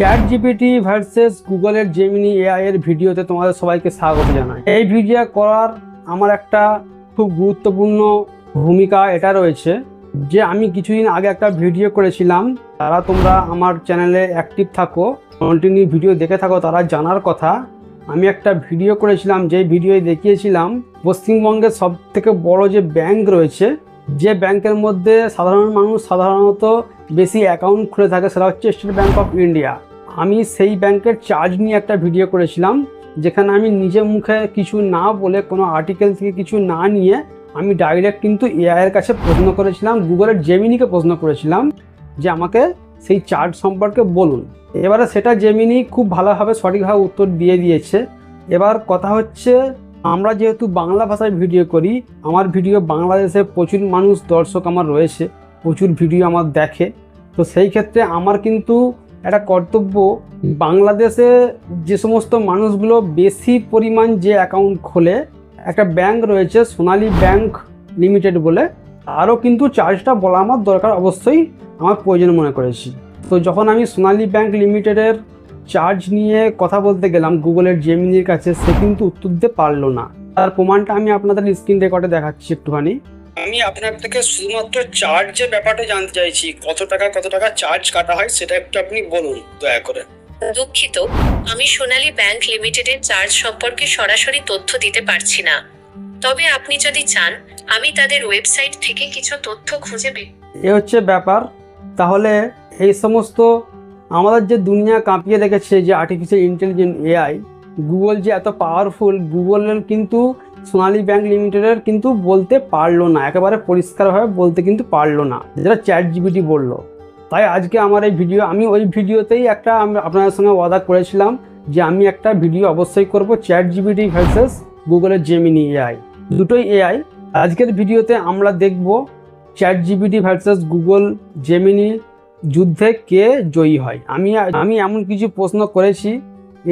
Chat GPT versus গুগলের Gemini AI এর ভিডিওতে তোমাদের সবাইকে স্বাগত জানাই। এই ভিডিও করার আমার একটা খুব গুরুত্বপূর্ণ ভূমিকা এটা রয়েছে যে আমি কিছুদিন আগে একটা ভিডিও করেছিলাম। তারা তোমরা আমার চ্যানেলে অ্যাক্টিভ থাকো কন্টিনিউ ভিডিও দেখে থাকো, তারা জানার কথা। আমি একটা ভিডিও করেছিলাম যে ভিডিওয়ে দেখিয়েছিলাম, পশ্চিমবঙ্গের সব থেকে বড় যে ব্যাংক রয়েছে, যে ব্যাংকের মধ্যে সাধারণ মানুষ সাধারণত বেশি অ্যাকাউন্ট খুলে থাকে, সেটা হচ্ছে স্টেট ব্যাঙ্ক অফ ইন্ডিয়া আমি সেই ব্যাংকের চার্জ নিয়ে একটা ভিডিও করেছিলাম, যেখানে আমি নিজে মুখে কিছু না বলে, কোনো আর্টিকেল থেকে কিছু না নিয়ে আমি ডাইরেক্ট কিন্তু এআই এর কাছে প্রশ্ন করেছিলাম গুগলের জেমিনিকে প্রশ্ন করেছিলাম, যে আমাকে সেই চার্জ সম্পর্কে বলুন। এবারে সেটা জেমিনি খুব ভালোভাবে সঠিকভাবে উত্তর দিয়ে দিয়েছে। এবার কথা হচ্ছে, আমরা যেহেতু বাংলা ভাষায় ভিডিও করি, আমার ভিডিও বাংলাদেশে প্রচুর মানুষ, দর্শক আমার রয়েছে, প্রচুর ভিডিও আমার দেখে। তো সেই ক্ষেত্রে আমার কিন্তু একটা কর্তব্য বাংলাদেশে যে সমস্ত মানুষগুলো বেশি পরিমাণ যে অ্যাকাউন্ট খোলে একটা ব্যাংক রয়েছে সোনালী ব্যাংক লিমিটেড বলে। আরও কিন্তু চার্জটা বলা আমার দরকার অবশ্যই আমার প্রয়োজন মনে করেছি। তো যখন আমি সোনালী ব্যাংক লিমিটেডের চার্জ নিয়ে কথা বলতে গেলাম গুগলের জেমিনির কাছে সে কিন্তু উত্তর দিতে পারল না। তার প্রমাণটা আমি আপনাদের স্ক্রিন রেকর্ডে দেখাচ্ছি একটুখানি। আমি আপনার থেকে শুধুমাত্র চার্জের ব্যাপারটা জানতে চাইছি। কত টাকা কত টাকা চার্জ কাটা হয় সেটা একটু আপনি বলুন দয়া করে। দুঃখিত আমি সোনালী ব্যাংক লিমিটেডের চার্জ সম্পর্কে সরাসরি তথ্য দিতে পারছি না। তবে আপনি যদি চান আমি তাদের ওয়েবসাইট থেকে কিছু তথ্য খুঁজে বের এ হচ্ছে ব্যাপার। তাহলে এই সমস্ত আমাদের যে দুনিয়া কাঁপিয়ে রেখেছে যে আর্টিফিশিয়াল ইন্টেলিজেন্ট এআই গুগল যে এত পাওয়ারফুল গুগলের কিন্তু সোনালী ব্যাংক লিমিটেডের কিন্তু বলতে পারল না, একেবারে পরিষ্কারভাবে বলতে কিন্তু পারল না। যেটা চ্যাট জিবিটি বলল। তাই আজকে আমার এই ভিডিও, আমি ওই ভিডিওতেই একটা আপনাদের সঙ্গে ওয়াদা করেছিলাম যে আমি একটা ভিডিও অবশ্যই করব চ্যাট জিবিটি ভার্সেস গুগলের জেমিনি এআই। দুটোই এআই। আজকের ভিডিওতে আমরা দেখব chat GPT versus Google Gemini যুদ্ধে কে জয়ী হয়। আমি আমি এমন কিছু প্রশ্ন করেছি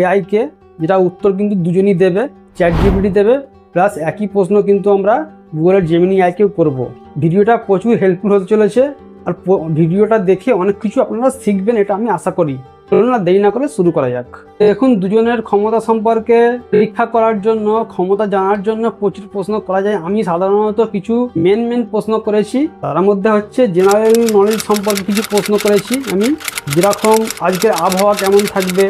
এআইকে, যেটা উত্তর কিন্তু দুজনই দেবে, চ্যাট জিবিটি দেবে। প্লাস একই প্রশ্ন কিন্তু আমরা গুগলের জেমিনি এআইকেও করব। ভিডিওটা প্রচুর হেল্পফুল হতে চলেছে আর ভিডিওটা দেখে অনেক কিছু আপনারা শিখবেন, এটা আমি আশা করি। না দেরি না করে শুরু করা যাক। এখন দুজনের ক্ষমতা সম্পর্কে পরীক্ষা করার জন্য, ক্ষমতা জানার জন্য প্রচুর প্রশ্ন করা যায়। আমি সাধারণত কিছু মেন মেন প্রশ্ন করেছি। তার মধ্যে হচ্ছে জেনারেল নলেজ সম্পর্কে কিছু প্রশ্ন করেছি আমি। যেরকম আজকের আবহাওয়া কেমন থাকবে?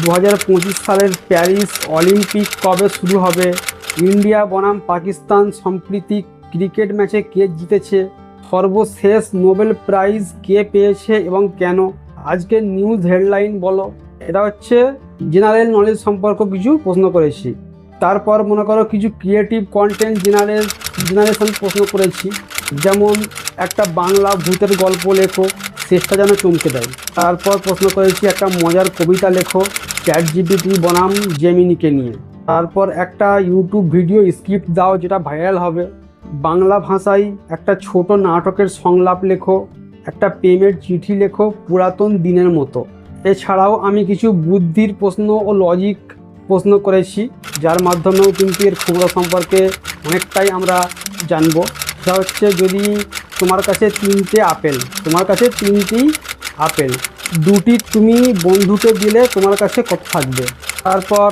দু হাজার পঁচিশ সালের প্যারিস অলিম্পিক কবে শুরু হবে? ইন্ডিয়া, বনাম, পাকিস্তান সম্প্রীতি ক্রিকেট ম্যাচে কে জিতেছে। সর্বশেষ নোবেল প্রাইজ কে পেয়েছে এবং কেন? আজকের নিউজ হেডলাইন বলো। এটা হচ্ছে জেনারেল নলেজ সম্পর্ক কিছু প্রশ্ন করেছি। তারপর মনে করো কিছু ক্রিয়েটিভ কন্টেন্ট জেনারেল জেনারেশন প্রশ্ন করেছি। যেমন একটা বাংলা ভূতের গল্প লেখো শেষটা যেন চমকে দেয়। তারপর প্রশ্ন করেছি, একটা মজার কবিতা লেখো চ্যাট জিপিটি বনাম জেমিনিকে নিয়ে। তারপর একটা ইউটিউব ভিডিও স্ক্রিপ্ট দাও যেটা ভাইরাল হবে। বাংলা ভাষায় একটা ছোট নাটকের সংলাপ লেখো, একটা প্রেমের চিঠি লেখো পুরাতন দিনের মতো। এছাড়াও আমি কিছু বুদ্ধির প্রশ্ন ও লজিক প্রশ্ন করেছি, যার মাধ্যমেও কিন্তু এর ক্ষমতা সম্পর্কে অনেকটাই আমরা জানব। সেটা হচ্ছে যদি তোমার কাছে তিনটে আপেল, তোমার কাছে তিনটি আপেল। দুটি তুমি বন্ধুকে দিলে তোমার কাছে কত থাকবে? তারপর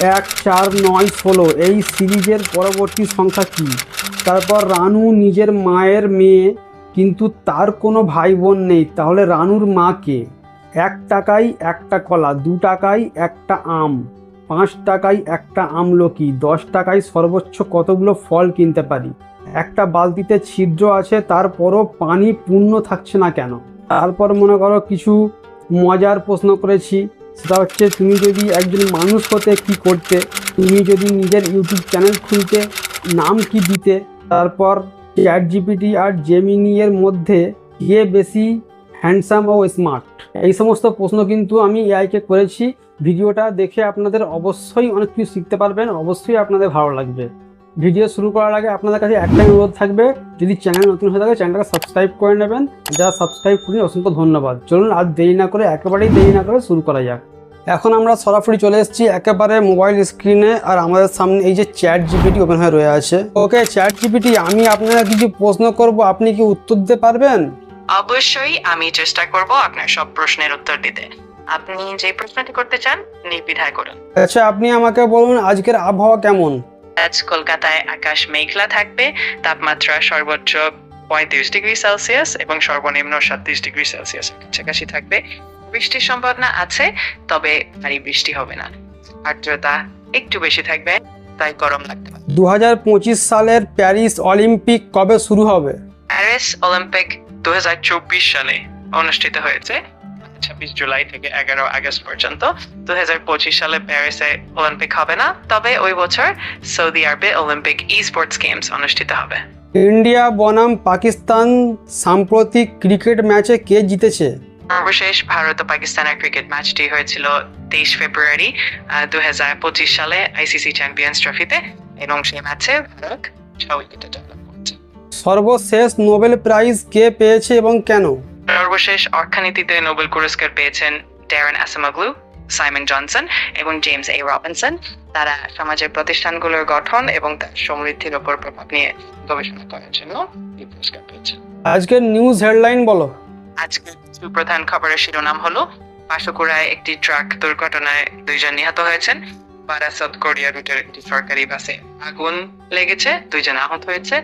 এক চার নয় ষোলো। এই সিরিজের পরবর্তী সংখ্যা কী? তারপর রানু নিজের মায়ের মেয়ে, কিন্তু তার কোনো ভাই বোন নেই। তাহলে রানুর মা কে? এক টাকায় একটা কলা, দু টাকায় একটা আম, পাঁচ টাকায় একটা আমলকি, দশ টাকায় সর্বোচ্চ কতগুলো ফল কিনতে পারি? একটা বালতিতে ছিদ্র আছে, তারপরও পানি পূর্ণ থাকছে না কেন? তারপর মনে করো কিছু মজার প্রশ্ন করেছি। সেটা হচ্ছে তুমি যদি একজন মানুষ হতে কি করতে, তুমি যদি নিজের ইউটিউব চ্যানেল খুলতে, নাম কি দিতে, তারপর চ্যাট জিপিটি আর জেমিনি এর মধ্যে কে বেশি হ্যান্ডসাম ও স্মার্ট এই সমস্ত প্রশ্ন কিন্তু আমি এআইকে করেছি। ভিডিওটা দেখে আপনাদের অবশ্যই অনেক কিছু শিখতে পারবেন, অবশ্যই আপনাদের ভালো লাগবে। ভিডিও শুরু করার আগে আপনাদের কাছে একটাই অনুরোধ থাকবে যদি চ্যানেল নতুন হয়ে থাকে চ্যানেলটাকে সাবস্ক্রাইব করে নেবেন। যারা সাবস্ক্রাইব করি অসংখ্য ধন্যবাদ। চলুন আর দেরি না করে একেবারেই দেরি না করে শুরু করা যাক। এখন আমরা সরাসরি চলে এসেছি একেবারে মোবাইল স্ক্রিনে আর আমাদের সামনে এই যে চ্যাট জিপিটি ওপেন হয়ে রয়ে আছে। ওকে চ্যাট জিপিটি আমি আপনারা কিছু প্রশ্ন করব আপনি কি উত্তর দিতে পারবেন? অবশ্যই আমি চেষ্টা করব আপনার সব প্রশ্নের উত্তর দিতে। আপনি যে প্রশ্নটি করতে চান নির্বিধায় করুন। আচ্ছা আপনি আমাকে বলুন আজকের আবহাওয়া কেমন? আজ কলকাতায় আকাশ মেঘলা থাকবে তাপমাত্রা সর্বোচ্চ পঁয়ত্রিশ ডিগ্রি সেলসিয়াস এবং সর্বনিম্ন সাতত্রিশ ডিগ্রি সেলসিয়াস কাছাকাছি থাকবে। বৃষ্টির সম্ভাবনা আছে তবে ভারী বৃষ্টি হবে না। আর্দ্রতা একটু বেশি থাকবে তাই গরম লাগতে পারে। দু হাজার পঁচিশ সালের প্যারিস অলিম্পিক কবে শুরু হবে? প্যারিস অলিম্পিক দু হাজার চব্বিশ সালে অনুষ্ঠিত হয়েছে। ছাব্বিশ জুলাই থেকে এগারো আগস্ট পর্যন্ত। দু সালে প্যারিসে অলিম্পিক হবে না তবে ওই বছর সৌদি আরবে অলিম্পিক ই স্পোর্টস গেমস অনুষ্ঠিত হবে। ইন্ডিয়া বনাম পাকিস্তান সাম্প্রতিক ক্রিকেট ম্যাচে কে জিতেছে? সর্বশেষ ভারত ও পাকিস্তানের ক্রিকেট ম্যাচটি হয়েছিল তেইশ ফেব্রুয়ারি দু হাজার পঁচিশ সালে আইসিসি চ্যাম্পিয়ন্স ট্রফিতে এবং সেই ম্যাচে ভারত ছ উইকেটে সর্বশেষ নোবেল প্রাইজ কে পেয়েছে এবং কেন? সর্বশেষ অর্থনীতিতে নোবেল পুরস্কার পেয়েছেন ড্যারেন অ্যাসামাগ্লু সাইমন জনসন এবং জেমস এ রবিনসন। তারা সমাজের প্রতিষ্ঠানগুলোর গঠন এবং তার সমৃদ্ধির উপর প্রভাব নিয়ে গবেষণা করার জন্য এই পুরস্কার পেয়েছেন। আজকের নিউজ হেডলাইন বলো। আজকের কিছু প্রধান খবরের শিরোনাম হলো পাশকুড়ায় একটি ট্রাক দুর্ঘটনায় দুইজন নিহত হয়েছেন। বারাসত কোরিয়া রুটের একটি সরকারি বাসে আগুন লেগেছে দুইজন আহত হয়েছে।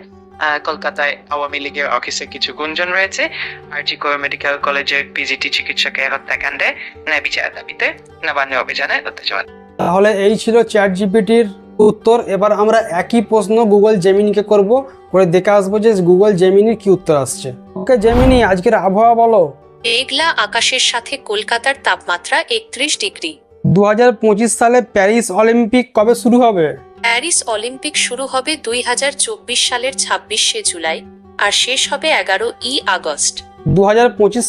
কলকাতায় আওয়ামী লীগের অফিসে কিছু গুঞ্জন রয়েছে। আরজি কোর মেডিকেল কলেজের পিজিটি চিকিৎসকের হত্যাকাণ্ডে ন্যায় বিচার দাবিতে নবান্ন অভিযানে উত্তেজনা। তাহলে এই ছিল চ্যাট জিপিটির উত্তর। এবার আমরা একই প্রশ্ন গুগল জেমিনিকে করব করে দেখে আসব যে গুগল জেমিনির কি উত্তর আসছে। ওকে জেমিনি আজকের আবহাওয়া বলো। মেঘলা আকাশের সাথে কলকাতার তাপমাত্রা একত্রিশ ডিগ্রি। দু হাজার পঁচিশ সালে প্যারিস অলিম্পিক কবে শুরু হবে? প্যারিস অলিম্পিক শুরু হবে দুই হাজার চব্বিশ সালের ছাব্বিশে জুলাই আর শেষ হবে এগারো ই আগস্ট। দু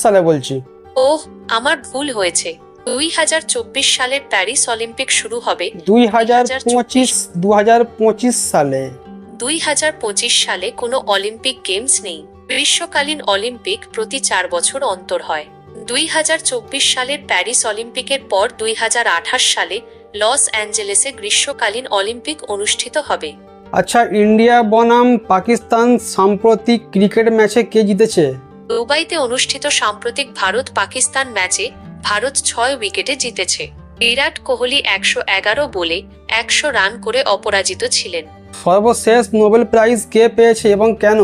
সালে বলছি। ওহ আমার ভুল হয়েছে। দুই হাজার চব্বিশ সালের প্যারিস অলিম্পিক শুরু হবে দুই হাজার পঁচিশ দু হাজার পঁচিশ সালে। দুই হাজার পঁচিশ সালে কোনো অলিম্পিক গেমস নেই। গ্রীষ্মকালীন অলিম্পিক প্রতি চার বছর অন্তর হয়। দুই হাজার চব্বিশ সালের প্যারিস অলিম্পিকের পর দুই হাজার আঠাশ সালে লস অ্যাঞ্জেলেসে গ্রীষ্মকালীন অলিম্পিক অনুষ্ঠিত হবে। আচ্ছা ইন্ডিয়া বনাম পাকিস্তান সাম্প্রতিক ক্রিকেট ম্যাচে কে জিতেছে? দুবাইতে অনুষ্ঠিত সাম্প্রতিক ভারত পাকিস্তান ম্যাচে ভারত ছয় উইকেটে জিতেছে। বিরাট কোহলি একশো এগারো বলে একশো রান করে অপরাজিত ছিলেন। সর্বশেষ নোবেল প্রাইজ কে পেয়েছে এবং কেন?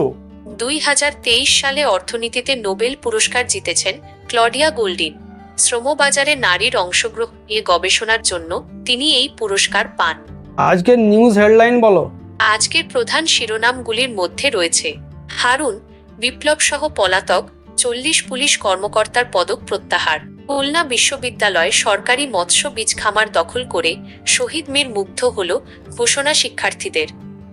দুই হাজার তেইশ সালে অর্থনীতিতে নোবেল পুরস্কার জিতেছেন ক্লডিয়া গোল্ডিন। শ্রমবাজারে নারীর অংশগ্রহণ নিয়ে গবেষণার জন্য তিনি এই পুরস্কার পান। আজকের নিউজ হেডলাইন বলো। আজকের প্রধান শিরোনামগুলির মধ্যে রয়েছে হারুন বিপ্লব সহ পলাতক চল্লিশ পুলিশ কর্মকর্তার পদক প্রত্যাহার। খুলনা বিশ্ববিদ্যালয়ে সরকারি মৎস্য বীজ খামার দখল করে শহীদ মীর মুগ্ধ হল ঘোষণা শিক্ষার্থীদের।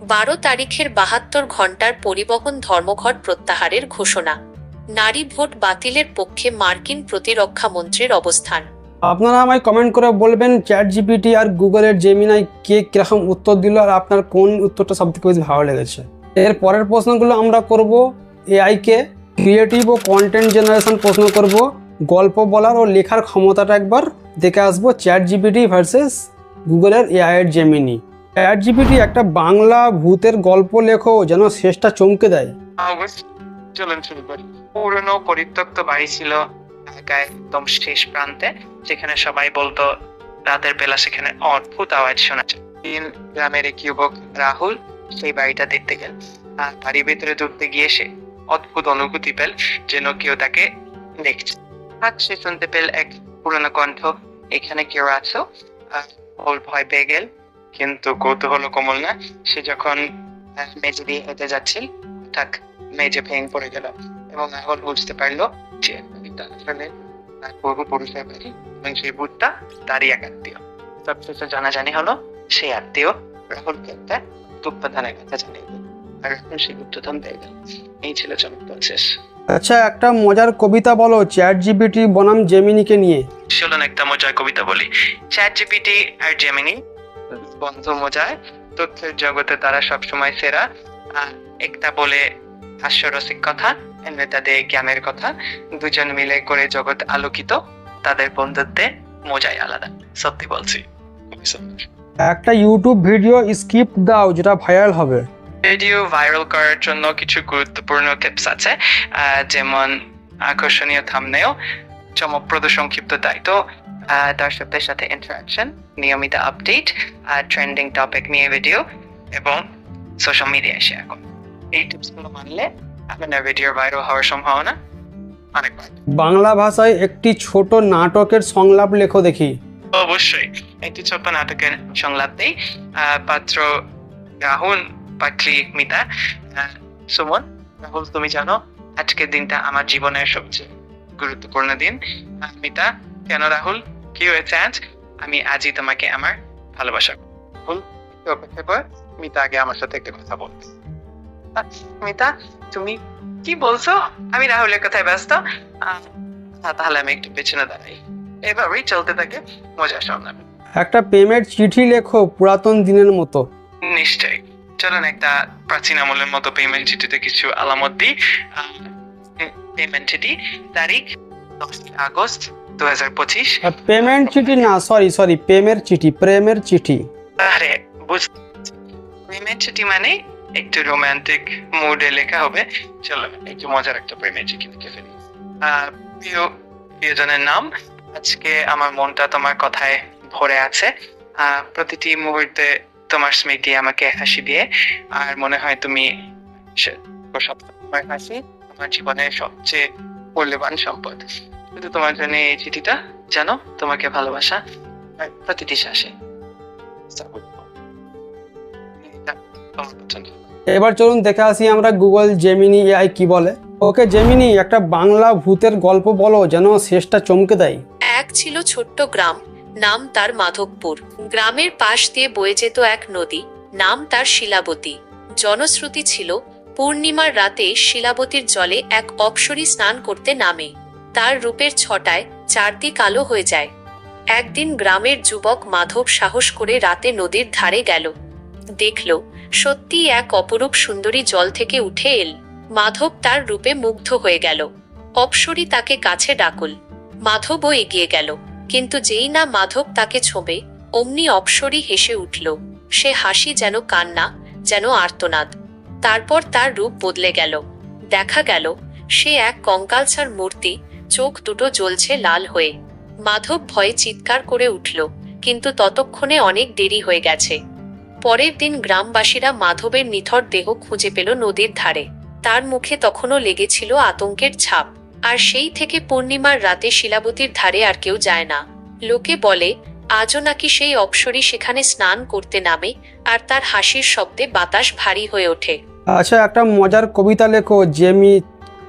বারো তারিখের বাহাত্তর ঘণ্টার পরিবহন ধর্মঘট প্রত্যাহারের ঘোষণা। নারী ভোট বাতিলের পক্ষে মার্কিন প্রতিরক্ষা মন্ত্রীর অবস্থান। আপনারা আমায় কমেন্ট করে বলবেন চ্যাট জিপিটি আর গুগলের জেমিনাই কে কীরকম উত্তর দিল আর আপনার কোন উত্তরটা সবথেকে বেশি ভালো লেগেছে? এর পরের প্রশ্নগুলো আমরা করব এআইকে ক্রিয়েটিভ ও কন্টেন্ট জেনারেশন প্রশ্ন করব গল্প বলার ও লেখার ক্ষমতাটা একবার দেখে আসব চ্যাট জিপিটি ভার্সেস গুগলের এআই এর জেমিনি চ্যাট জিপিটি একটা বাংলা ভূতের গল্প লেখো যেন শেষটা চমকে দেয়। অবশ্যই। চলুন শুরু করি পুরনো পরিত্যক্ত বাড়ি ছিল ঢাকায় একদম শেষ প্রান্তে, যেখানে সবাই বলতো, রাতের বেলা সেখানে অদ্ভুত আওয়াজ শোনা যায়। গ্রামের এক যুবক রাহুল সেই বাড়িটা দেখতে গেল। আর বাড়ির ভেতরে ঢুকতে গিয়ে সে অদ্ভুত অনুভূতি পেল, যেন কেউ তাকে দেখছে। আর সে শুনতে পেল এক পুরনো কণ্ঠ, এখানে কেউ আছো? ওর ভয় পেয়ে গেল, কিন্তু কৌতূহল কমল না। সে যখন মেঝে দিয়ে হেঁটে যাচ্ছিল, হঠাৎ মেঝে ভেঙে পড়ে গেল। এবং রাহুল বুঝতে পারল যে আসলে তার পূর্বপুরুষের বাড়ি এবং সেই তারই এক আত্মীয়। সবশেষে জানাজানি হলো সেই আত্মীয় রাহুলকে একটা গুপ্তধানের কথা জানিয়ে দিল। আর রাহুল সেই গুপ্তধান পেয়ে গেল এই ছিল চমৎকার শেষ। আচ্ছা একটা মজার কবিতা বলো চ্যাট জিপিটি বনাম জেমিনিকে নিয়ে। চলুন একটা মজার কবিতা বলি। চ্যাট জিপিটি আর জেমিনি বন্ধু মজায় তথ্যের জগতে তারা সবসময় সেরা। আর একটা বলে হাস্যরসিক কথা দেয় জ্ঞানের কথা দুজন মিলে করে জগৎ আলোকিত তাদের বন্ধুত্বে মজাই আলাদা। সত্যি বলছি। একটা ইউটিউব ভিডিও স্কিপ দাও যেটা ভাইরাল হবে। ভিডিও ভাইরাল করার জন্য কিছু গুরুত্বপূর্ণ টিপস আছে যেমন আকর্ষণীয় থামনেও চমকপ্রদ সংক্ষিপ্ত তাই তো আহ, দর্শকদের সাথে ইন্টারাকশন নিয়মিত আপডেট আর ট্রেন্ডিং টপিক নিয়ে ভিডিও এবং সোশ্যাল মিডিয়ায় শেয়ার করুন এই টিপসগুলো মানলে আপনার ভিডিও ভাইরাল হওয়ার সম্ভাবনা অনেক বাংলা ভাষায় একটি ছোট নাটকের সংলাপ লেখো দেখি। অবশ্যই একটি ছোট্ট নাটকের সংলাপ দেই। পাত্র রাহুল পাত্রী মিতা সুমন রাহুল তুমি জানো আজকের দিনটা আমার জীবনের সবচেয়ে গুরুত্বপূর্ণ দিন। মিতা কেন রাহুল? কি হয়েছে আজ? আমি আজই তোমাকে আমার ভালোবাসা। রাহুল অপেক্ষা কর। মিতা আগে আমার সাথে একটা কথা বলবে। মিতা তুমি কি বলছো? আমি রাহুলের কথায় ব্যস্ত। আহ, তাহলে আমি একটু পেছনে দাঁড়াই। এভাবেই চলতে থাকে মজা শোনাবে একটা প্রেমের চিঠি লেখো পুরাতন দিনের মতো। নিশ্চয়ই। চলুন একটা প্রাচীন আমলের মতো পেমেন্ট চিঠিতে কিছু আলামত দিই। পেমেন্ট চিঠি তারিখ দশ আগস্ট দু হাজার পঁচিশ পেমেন্ট চিঠি না সরি সরি প্রেমের চিঠি প্রেমের চিঠি। আরে বুঝতে পেমেন্ট চিঠি মানে একটু রোমান্টিক মুডে লেখা হবে। চলো, একটু মজার একটা প্রেমের চিঠি লিখে ফেলি প্রিয়, প্রিয়জনের নাম, আজকে আমার মনটা তোমার কথায় ভরে আছে। প্রতিটি মুহূর্তে তোমার স্মৃতি আমাকে হাসি দিয়ে। আর মনে হয় তুমি তোমার হাসি আমার জীবনের সবচেয়ে মূল্যবান সম্পদ। শুধু তোমার জন্য এই চিঠিটা, জানো, তোমাকে ভালোবাসা প্রতিটি শ্বাসে। তোমার। এবার চলুন দেখে আসি আমরা গুগল জেমিনি এআই কি বলে। ওকে জেমিনি একটা বাংলা ভূতের গল্প বলো যেন শেষটা চমকে দেয়। এক ছিল ছোট্ট গ্রাম নাম তার মাধবপুর। গ্রামের পাশ দিয়ে বয়ে যেত এক নদী নাম তার শিলাবতী। জনশ্রুতি ছিল পূর্ণিমার রাতে শিলাবতীর জলে এক অপ্সরী স্নান করতে নামে। তার রূপের ছটায় চারদিক আলো হয়ে যায়। একদিন গ্রামের যুবক মাধব সাহস করে রাতে নদীর ধারে গেল। দেখল সত্যি এক অপরূপ সুন্দরী জল থেকে উঠে এল। মাধব তার রূপে মুগ্ধ হয়ে গেল। অপসরী তাকে কাছে ডাকুল। মাধবও এগিয়ে গেল। কিন্তু যেই না মাধব তাকে ছোঁবে, অমনি অপসরী হেসে উঠল। সে হাসি যেন কান্না, যেন আর্তনাদ। তারপর তার রূপ বদলে গেল। দেখা গেল, সে এক কঙ্কালসার মূর্তি, চোখ দুটো জ্বলছে লাল হয়ে। মাধব ভয়ে চিৎকার করে উঠল, কিন্তু ততক্ষণে অনেক দেরি হয়ে গেছে। পরের দিন গ্রামবাসীরা মাধবের নিথর দেহ খুঁজে পেল নদীর ধারে। তার মুখে তখনও লেগেছিল আতঙ্কের ছাপ। আর সেই থেকে পূর্ণিমার রাতে শিলাবতীর ধারে আর কেউ যায় না। লোকে বলে আজও নাকি সেই অপসরী সেখানে স্নান করতে নামে আর তার হাসির শব্দে বাতাস ভারী হয়ে ওঠে। আচ্ছা একটা মজার কবিতা লেখো জেমি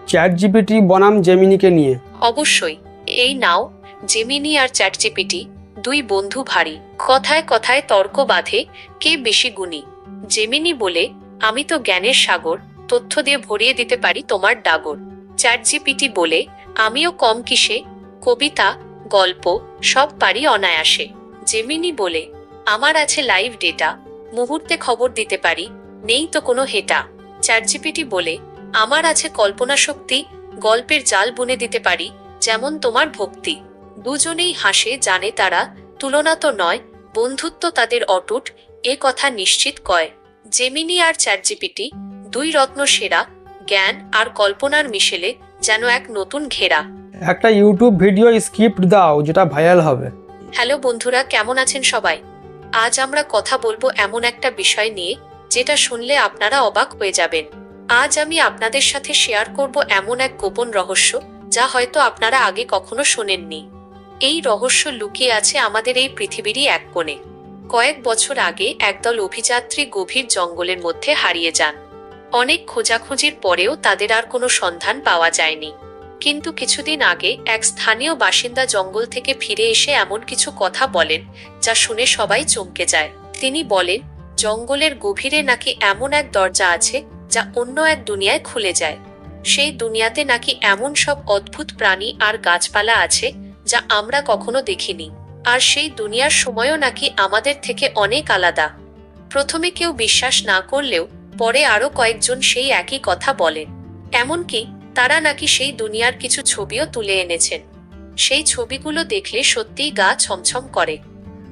চ্যাট জিপিটি বনাম জেমিনিকে নিয়ে। অবশ্যই। এই নাও জেমিনি আর চ্যাটজিপিটি। দুই বন্ধু ভারী। কথায় কথায় তর্ক বাঁধে, কে বেশি গুণী? জেমিনি বলে, আমি তো জ্ঞানের সাগর, তথ্য দিয়ে ভরিয়ে দিতে পারি তোমার ডাগর। চ্যাটজিপিটি বলে, আমিও কম কিসে? কবিতা, গল্প, সব পারি অনায়াসে। জেমিনি বলে, আমার আছে লাইভ ডেটা, মুহূর্তে খবর দিতে পারি, নেই তো কোনো হেটা। চ্যাটজিপিটি বলে, আমার আছে কল্পনা শক্তি গল্পের জাল বুনে দিতে পারি, যেমন তোমার ভক্তি। দুজনেই হাসে জানে তারা তুলনা তো নয় বন্ধুত্ব তাদের অটুট এ কথা নিশ্চিত কয়। জেমিনি আর চ্যাটজিপিটি দুই রত্ন সেরা জ্ঞান আর কল্পনার মিশেলে যেন এক নতুন ঘেরা। একটা ইউটিউব ভিডিও স্ক্রিপ্ট দাও যেটা ভাইরাল হবে। হ্যালো বন্ধুরা কেমন আছেন সবাই? আজ আমরা কথা বলব এমন একটা বিষয় নিয়ে যেটা শুনলে আপনারা অবাক হয়ে যাবেন। আজ আমি আপনাদের সাথে শেয়ার করব এমন এক গোপন রহস্য যা হয়তো আপনারা আগে কখনো শোনেননি। এই রহস্য লুকিয়ে আছে আমাদের এই পৃথিবীরই এক কোণে। কয়েক বছর আগে একদল অভিযাত্রী গভীর জঙ্গলের মধ্যে হারিয়ে যান। অনেক খোঁজাখুঁজির পরেও তাদের আর কোনো সন্ধান পাওয়া যায়নি। কিন্তু কিছুদিন আগে এক স্থানীয় বাসিন্দা জঙ্গল থেকে ফিরে এসে এমন কিছু কথা বলেন, যা শুনে সবাই চমকে যায়। তিনি বলেন, জঙ্গলের গভীরে নাকি এমন এক দরজা আছে, যা অন্য এক দুনিয়ায় খুলে যায়। সেই দুনিয়াতে নাকি এমন সব অদ্ভুত প্রাণী আর গাছপালা আছে যা আমরা কখনো দেখিনি। আর সেই দুনিয়ার সময়ও নাকি আমাদের থেকে অনেক আলাদা। প্রথমে কেউ বিশ্বাস না করলেও পরে আরও কয়েকজন সেই একই কথা বলেন। এমনকি তারা নাকি সেই দুনিয়ার কিছু ছবিও তুলে এনেছেন। সেই ছবিগুলো দেখলে সত্যিই গা ছমছম করে।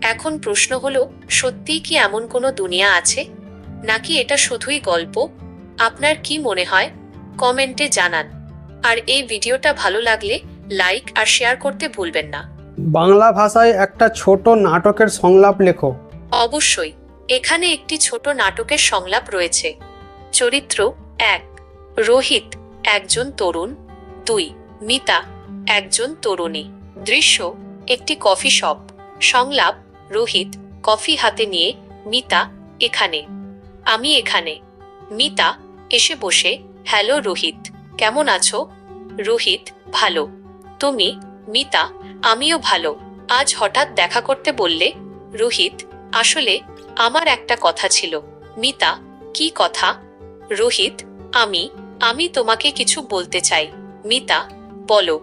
এখন প্রশ্ন হলো, সত্যিই কি এমন কোনো দুনিয়া আছে? নাকি এটা শুধুই গল্প? আপনার কি মনে হয়? কমেন্টে জানান। আর এই ভিডিওটা ভালো লাগলে লাইক আর শেয়ার করতে ভুলবেন না। বাংলা ভাষায় একটা ছোট নাটকের সংলাপ লেখো। অবশ্যই এখানে একটি ছোট নাটকের সংলাপ রয়েছে। চরিত্র এক। রোহিত একজন তরুণ। দুই। মিতা একজন তরুণী। দৃশ্য একটি কফি শপ। সংলাপ রোহিত কফি হাতে নিয়ে মিতা এখানে। আমি এখানে। মিতা এসে বসে হ্যালো রোহিত কেমন আছো? রোহিত ভালো। তুমি, মিতা, আমিও ভালো। আজ হঠাৎ দেখা করতে বললে, রোহিত, আসলে আমার একটা কথা ছিল। মিতা, কি কথা? রোহিত, আমি আমি তোমাকে কিছু বলতে চাই। মিতা, বলো।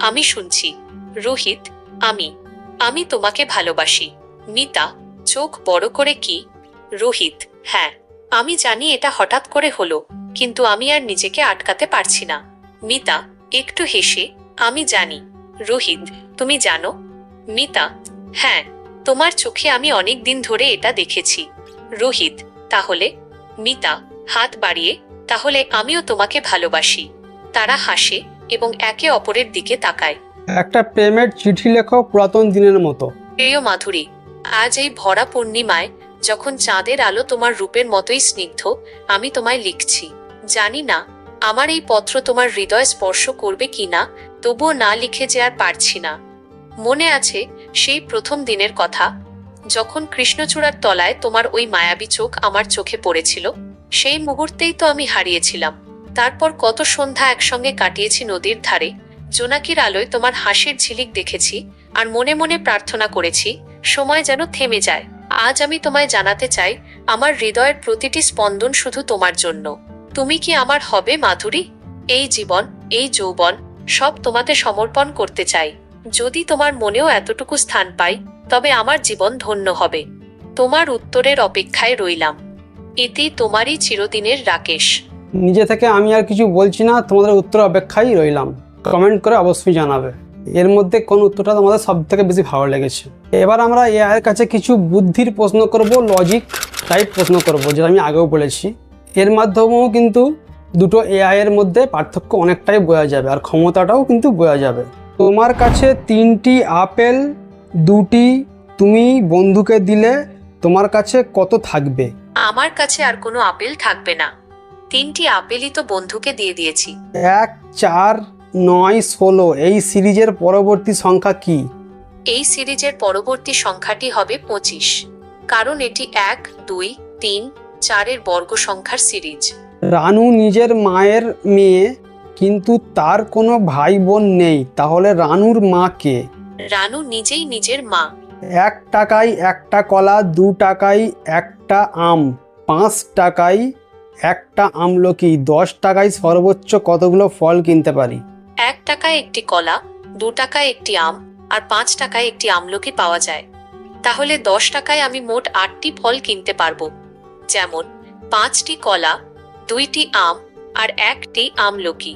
আমি শুনছি। রোহিত, আমি আমি তোমাকে ভালোবাসি। মিতা, চোখ বড় করে কি? রোহিত হ্যাঁ আমি জানি এটা হঠাৎ করে হলো, কিন্তু আমি আর নিজেকে আটকাতে পারছি না। মিতা, একটু হেসে আমি জানি। রোহিত তুমি জানো? মিতা হ্যাঁ তোমার চোখে আমি অনেক দিন ধরে এটা দেখেছি। রোহিত তাহলে? মিতা হাত বাড়িয়ে তাহলে আমিও তোমাকে ভালোবাসি। তারা হাসে এবং একে অপরের দিকে তাকায়। একটা প্রেমের চিঠি লেখো পুরাতন দিনের মতো। প্রিয় মাধুরী আজ এই ভরা পূর্ণিমায় যখন চাঁদের আলো তোমার রূপের মতোই স্নিগ্ধ আমি তোমায় লিখছি। জানি না আমার এই পত্র তোমার হৃদয় স্পর্শ করবে কিনা তবুও না লিখে যে আর পারছি না। মনে আছে সেই প্রথম দিনের কথা, যখন কৃষ্ণচূড়ার তলায় তোমার ওই মায়াবী চোখ আমার চোখে পড়েছিল, সেই মুহূর্তেই তো আমি হারিয়েছিলাম। তারপর কত সন্ধ্যা একসঙ্গে কাটিয়েছি নদীর ধারে, জোনাকির আলোয় তোমার হাসির ঝিলিক দেখেছি আর মনে মনে প্রার্থনা করেছি, সময় যেন থেমে যায়। আজ আমি তোমায় জানাতে চাই, আমার হৃদয়ের প্রতিটি স্পন্দন শুধু তোমার জন্য। তুমি কি আমার হবে, মাধুরী? এই জীবন, এই যৌবন সব তোমাতে সমর্পণ করতে চাই। যদি তোমার মনেও এতটুকু স্থান পাই, তবে আমার জীবন ধন্য হবে। তোমার উত্তরের অপেক্ষায় রইলাম। এতে তোমারই চিরদিনের রাকেশ। নিজে থেকে আমি আর কিছু বলছি না, তোমাদের উত্তর অপেক্ষায় রইলাম। কমেন্ট করে অবশ্যই জানাবে। এর মধ্যে কোন উত্তরটা তোমাদের সব থেকে বেশি ভালো লেগেছে? এবার আমরা এআইয়ের কাছে কিছু বুদ্ধির প্রশ্ন করব লজিক টাইপ প্রশ্ন করব, যেটা আমি আগেও বলেছি। এর মাধ্যমেও কিন্তু দুটো এআই এর মধ্যে পার্থক্য অনেকটাই বোঝা যাবে আর ক্ষমতাটাও কিন্তু বোঝা যাবে। তোমার কাছে তিনটি আপেল দুটি তুমি বন্ধুকে দিলে তোমার কাছে কত থাকবে? আমার কাছে আর কোনো আপেল থাকবে না। তিনটি আপেলই তো বন্ধুকে দিয়ে দিয়েছি। এক চার নয় ষোলো এই সিরিজের পরবর্তী সংখ্যা কি? এই সিরিজের পরবর্তী সংখ্যাটি হবে পঁচিশ। কারণ এটি এক দুই তিন চারের বর্গ সংখ্যার সিরিজ। রানু নিজের মায়ের মেয়ে কিন্তু তার কোনো ভাই বোন নেই তাহলে রানুর মা কে? রানু নিজেই নিজের মা। এক টাকায় একটা কলা দু টাকায় একটা আম পাঁচ টাকায় একটা আমলকি দশ টাকায় সর্বোচ্চ কতগুলো ফল কিনতে পারি? এক টাকায় একটি কলা দু টাকায় একটি আম আর পাঁচ টাকায় একটি আমলকি পাওয়া যায়। তাহলে দশ টাকায় আমি মোট আটটি ফল কিনতে পারব। যেমন পাঁচটি কলা দুইটি আম আর একটি আমলকি।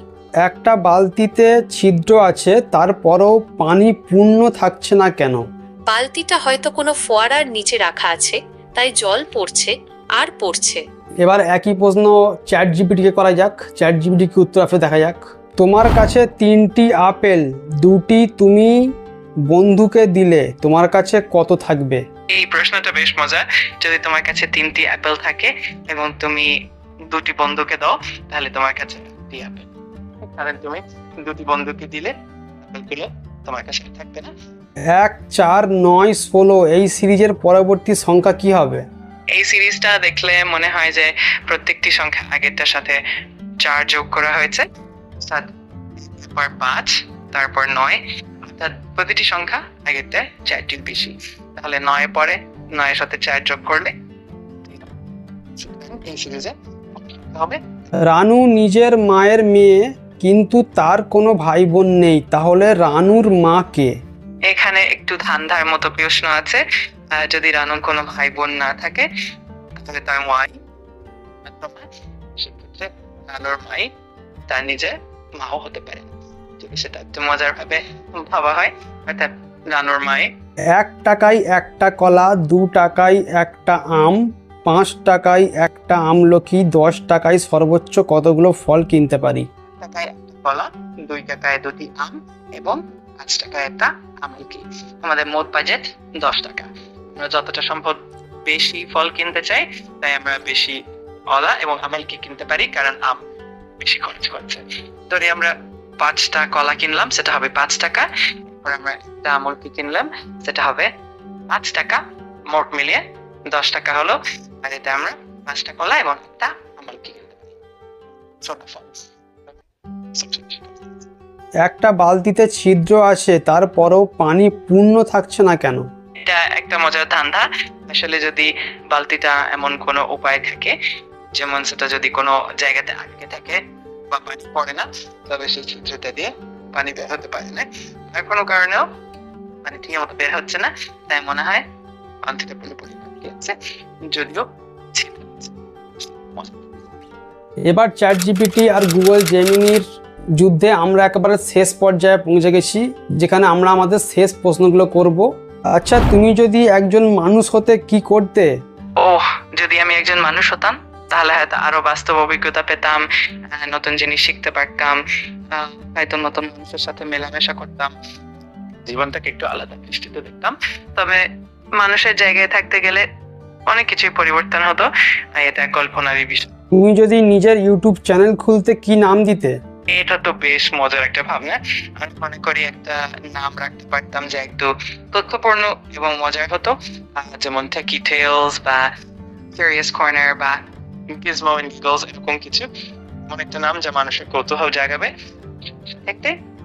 একটা বালতিতে ছিদ্র আছে তারপরও পানি পূর্ণ থাকছে না কেন? বালতিটা হয়তো কোনো ফোয়ারার নিচে রাখা আছে তাই জল পড়ছে আর পড়ছে। এবার একই প্রশ্ন চ্যাট জিপিটিকে করা যাক। চ্যাট জিপিটি কি উত্তর আসে দেখা যাক। তোমার কাছে তিনটি আপেল দুটি তুমি বন্ধুকে দিলে তোমার কাছে কত থাকবে? এই প্রশ্নটা বেশ মজা যদি তোমার কাছে তিনটি অ্যাপেল থাকে এবং তুমি দুটি বন্ধুকে দাও তাহলে তোমার কাছে অ্যাপেল কারণ তুমি দুটি বন্ধুকে দিলে অ্যাপেলগুলো তোমার কাছে থাকবে না। এক চার নয় ষোলো এই সিরিজের পরবর্তী সংখ্যা কি হবে? এই সিরিজটা দেখলে মনে হয় যে প্রত্যেকটি সংখ্যা আগেরটার সাথে চার যোগ করা হয়েছে। তারপর পাঁচ তারপর নয় অর্থাৎ প্রতিটি সংখ্যা আগেরটায় চারটির বেশি। তাহলে নয় পরে নয়ের সাথে চার যোগ করলে এই সিরিজে হবে রানু নিজের মায়ের মেয়ে কিন্তু তার কোনো ভাই বোন নেই। তাহলে রানুর মা কে? এখানে একটু ধান্ধার মতো প্রশ্ন আছে। যদি রানুর কোনো ভাই বোন না থাকে তাহলে তার মাই সেক্ষেত্রে রানুর মাই তার নিজের মাও হতে পারে। যদি সেটা একটু মজার ভাবে ভাবা হয় অর্থাৎ রানুর মায়ে এক টাকায় একটা কলা দু টাকায় একটা আম পাঁচ টাকায় একটা আমলকি দশ টাকায় সর্বোচ্চ কতগুলো ফল কিনতে পারি? টাকায় কলা দুই টাকায় দুটি আম এবং পাঁচ টাকায় একটা আমলকি আমাদের মোট বাজেট দশ টাকা। আমরা যতটা সম্ভব বেশি ফল কিনতে চাই, তাই আমরা বেশি কলা এবং আমলকি কিনতে পারি, কারণ আম বেশি খরচ করছে। ধরি আমরা পাঁচটা কলা কিনলাম, সেটা হবে পাঁচ টাকা। এরপর আমরা একটা আমলকি কিনলাম, সেটা হবে পাঁচ টাকা। মোট মিলিয়ে দশ টাকা হলো আর আমরা পাঁচটা কলা এবং একটা ছোট ফল একটা বালতিতে ছিদ্র আছে তারপরেও পানি পূর্ণ থাকছে না কেন? এটা একটা মজার ধান্দা। আসলে যদি বালতিটা এমন কোনো উপায় থাকে যেমন সেটা যদি কোনো জায়গাতে আটকে থাকে বা পানি পড়ে না তবে সেই ছিদ্রটা দিয়ে পানি বের হতে পারে না। আর কোনো কারণেও পানি ঠিক মতো বের হচ্ছে না তাই মনে হয় বালতিটা পুরোপুরি যদিও এবার চ্যাট জিপিটি আর গুগল জেমিনির যুদ্ধে আমরা একেবারে শেষ পর্যায়ে পৌঁছে গেছি যেখানে আমরা আমাদের শেষ প্রশ্নগুলো করব। আচ্ছা তুমি যদি একজন মানুষ হতে কি করতে? ওহ যদি আমি একজন মানুষ হতাম তাহলে হয়তো আরও বাস্তব অভিজ্ঞতা পেতাম নতুন জিনিস শিখতে পারতাম হয়তো নতুন মানুষের সাথে মেলামেশা করতাম। জীবনটাকে একটু আলাদা দৃষ্টিতে দেখতাম। তবে মানুষের জায়গায় থাকতে গেলে অনেক কিছুই পরিবর্তন হতো। আর এটা কল্পনারই বিষয়। তুমি যদি নিজের ইউটিউব চ্যানেল খুলতে কি নাম দিতে? এটা তো বেশ মজার একটা ভাবনা। আমি মনে করি একটা নাম রাখতে পারতাম যে একটু তথ্যপূর্ণ এবং মজার হতো। যেমন টেকি টেলস বা কিউরিয়াস কর্নার বা গিজমো এন্ড গিগলস এরকম কিছু। এমন একটা নাম যা মানুষের কৌতূহল জাগাবে। দেখতে মজা।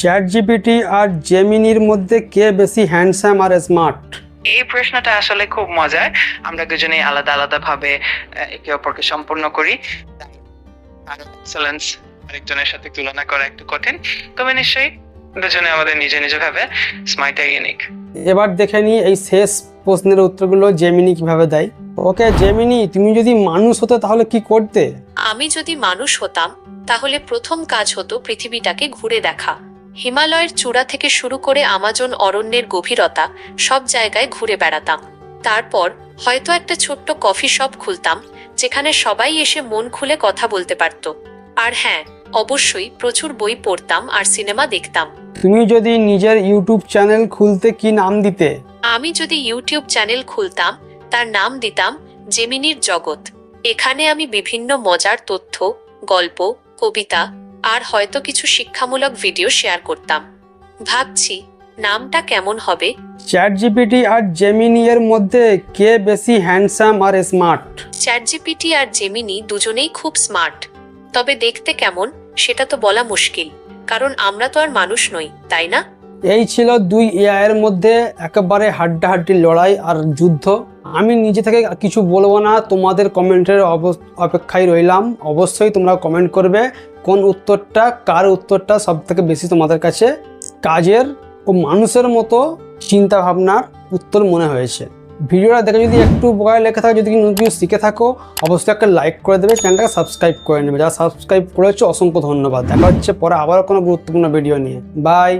চ্যাট জিপিটি আর জেমিনির মধ্যে কে বেশি হ্যান্ডসাম আর স্মার্ট এই প্রশ্নটা আসলে খুব মজার। আমরা দুজনেই আলাদা আলাদা ভাবে একে অপরকে সম্পূর্ণ করি। আর এক্সেলেন্স আরেকজনের সাথে তুলনা করা একটু কঠিন। তবে নিশ্চয়ই দুজনে আমাদের নিজে নিজে ভাবে স্মার্ট ইউনিক এবার দেখে নিই এই শেষ প্রশ্নের উত্তরগুলো জেমিনি কীভাবে দেয়। ওকে জেমিনি তুমি যদি মানুষ হতে তাহলে কি করতে? আমি যদি মানুষ হতাম তাহলে প্রথম কাজ হতো পৃথিবীটাকে ঘুরে দেখা। হিমালয়ের চূড়া থেকে শুরু করে আমাজন অরণ্যের গভীরতা সব জায়গায় ঘুরে বেড়াতাম। তারপর হয়তো একটা ছোট্ট কফি শপ খুলতাম যেখানে সবাই এসে মন খুলে কথা বলতে পারত। আর হ্যাঁ অবশ্যই প্রচুর বই পড়তাম আর সিনেমা দেখতাম। তুমি যদি নিজের ইউটিউব চ্যানেল খুলতে কি নাম দিতে? আমি যদি ইউটিউব চ্যানেল খুলতাম তার নাম দিতাম জেমিনির জগৎ। এখানে আমি বিভিন্ন মজার তথ্য গল্প কবিতা আর হয়তো কিছু শিক্ষামূলক ভিডিও শেয়ার করতাম। ভাবছি নামটা কেমন হবে? চ্যাট জিপিটি আর জেমিনি এর মধ্যে কে বেশি হ্যান্ডসাম আর স্মার্ট চ্যাট জিপিটি আর জেমিনি দুজনেই খুব স্মার্ট তবে দেখতে কেমন সেটা তো বলা মুশকিল। কারণ আমরা তো আর মানুষ নই তাই না? এই ছিল দুই এআই এর মধ্যে একেবারে হাড্ডাহাড্ডি লড়াই আর যুদ্ধ। আমি নিজে থেকে কিছু বলব না তোমাদের কমেন্টের অপেক্ষায় রইলাম। অবশ্যই তোমরা কমেন্ট করবে। কোন উত্তরটা, কার উত্তরটা সব থেকে বেশি তোমাদের কাছে কাজের ও মানুষের মতো চিন্তা ভাবনার উত্তর মনে হয়েছে? ভিডিওটা দেখে যদি একটু বয় লেখা থাকে, যদি নতুন কিছু শিখে থাকো, অবশ্যই একটা লাইক করে দেবে, চ্যানেলটাকে সাবস্ক্রাইব করে নেবে। যারা সাবস্ক্রাইব করেছ, অসংখ্য ধন্যবাদ। দেখা হচ্ছে পরে আবারও কোনো গুরুত্বপূর্ণ ভিডিও নিয়ে। বাই